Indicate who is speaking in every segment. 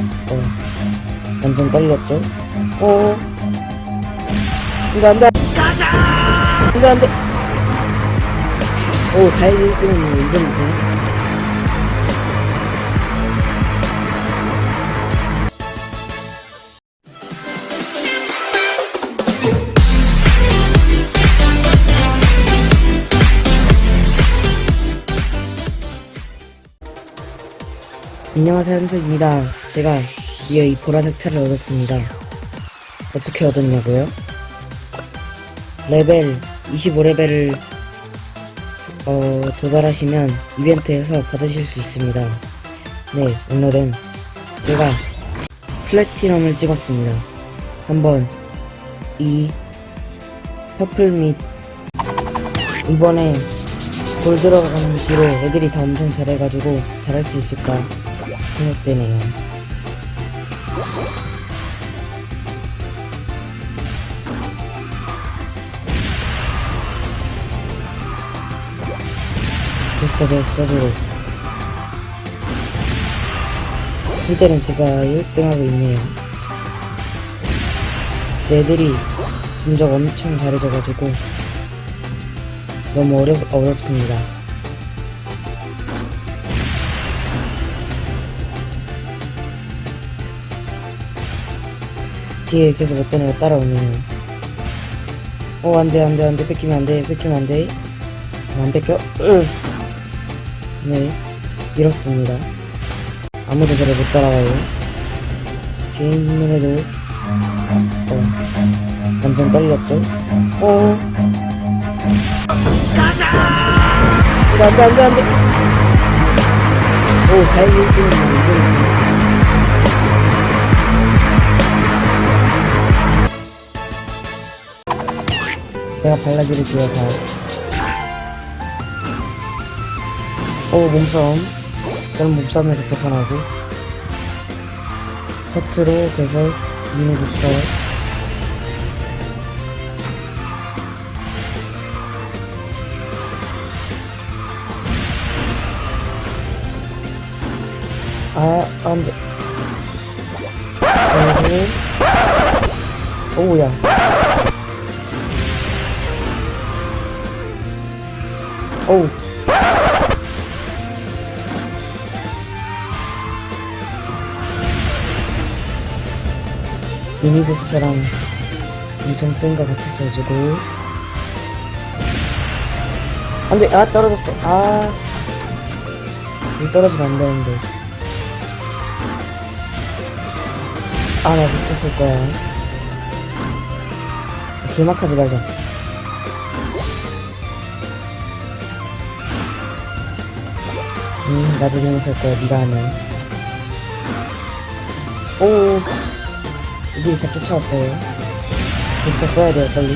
Speaker 1: 어, 완전 떨렸죠? 어, 이거 안 돼. 이거 안 돼. 오, 다행히 1등은 이겼는데. 안녕하세요, 함석입니다. 제가 드디어 이 보라색 차를 얻었습니다. 어떻게 얻었냐고요? 레벨 25레벨을 어, 도달하시면 이벤트에서 받으실 수 있습니다. 네, 오늘은 제가 플래티넘을 찍었습니다. 한번 이 퍼플 및 이번에 골 들어가는 뒤로 애들이 다 엄청 잘해가지고 잘할 수 있을까 생각되네요. 부스터를 써주고 실제는 제가 1등하고 있네요. 애들이 점점 엄청 잘해져가지고 너무 어렵, 어렵습니다. 뒤에 계속 어떤 애가 따라오네요. 어, 안 돼, 안 돼, 안 돼. 뺏기면 안 돼, 뺏기면 안 돼. 어, 안 뺏겨? 으. 네, 이렇습니다. 아무도 저를 못 따라가요. 뒤에 있는 애들, 어, 완전 떨렸죠? 어. 이거 안 돼, 안 돼, 안 돼. 오, 다행히 1등은 이거 제가 발라드릴게요, 다. 오, 몸싸움. 저는 몸싸움에서 벗어나고. 커트로 개설, 미니 부스터. 아, 안 돼. 그리고, 오우야. 오우. 미니 부스터랑 엄청 센 거 같이 써주고. 안 돼, 아, 떨어졌어. 아. 여기 떨어지면 안 되는데. 아, 나 부스터 쓸 거야. 길막하지 말자. 음, 나도 생각할 거야, 니가 하면. 오, 이들이 잘 쫓아왔어요. 부스터 써야 돼요, 빨리.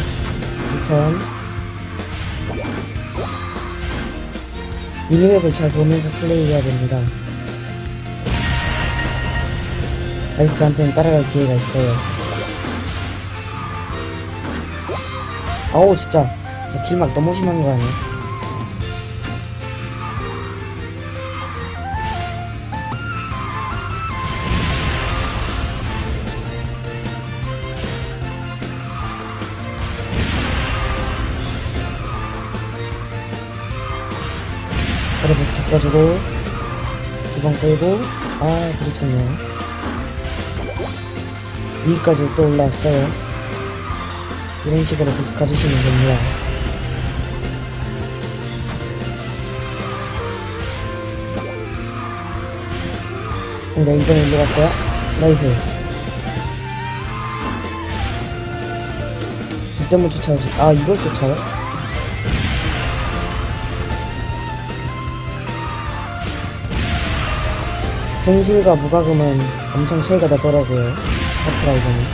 Speaker 1: 리턴. 미니맵을 잘 보면서 플레이해야 됩니다. 아직 저한테는 따라갈 기회가 있어요. 아우, 진짜. 길막 너무 심한 거 아니야? 써주고 두 번 끌고 아 부딪혔네요. 위까지 또 올라왔어요. 이런 식으로 부스 가주시면 됩니다. 근데 이번에 일로 갈 거야? 나이스. 이때문 쫓아오지. 아 이걸 쫓아요? 현실과 무과금은 엄청 차이가 나더라고요. 카트라이더는.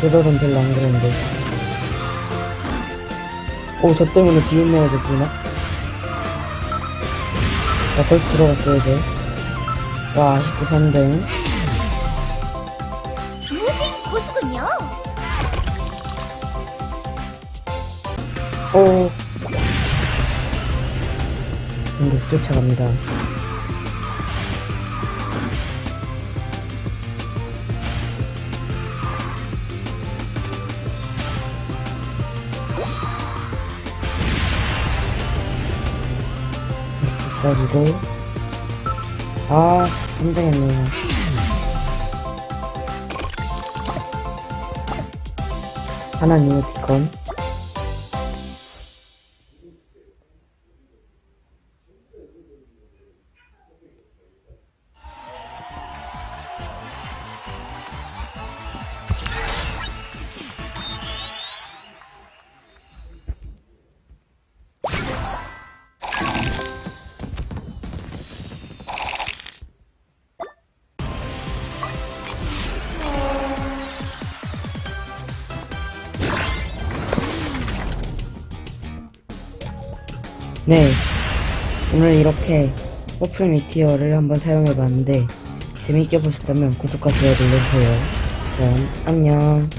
Speaker 1: 그더는 별로 안 그랬는데. 오, 저 때문에 뒤에 있는 애들 보나? 나 벌써 들어갔어요, 이제. 와, 아쉽게 3등.
Speaker 2: 무빙 고수군요.
Speaker 1: 오. 연계수 쫓아갑니다. 써주고 아 성장했네요. 하나 이모티콘 네. 오늘 이렇게 퍼플 미티어를 한번 사용해봤는데 재밌게 보셨다면 구독과 좋아요 눌러주세요. 그럼 안녕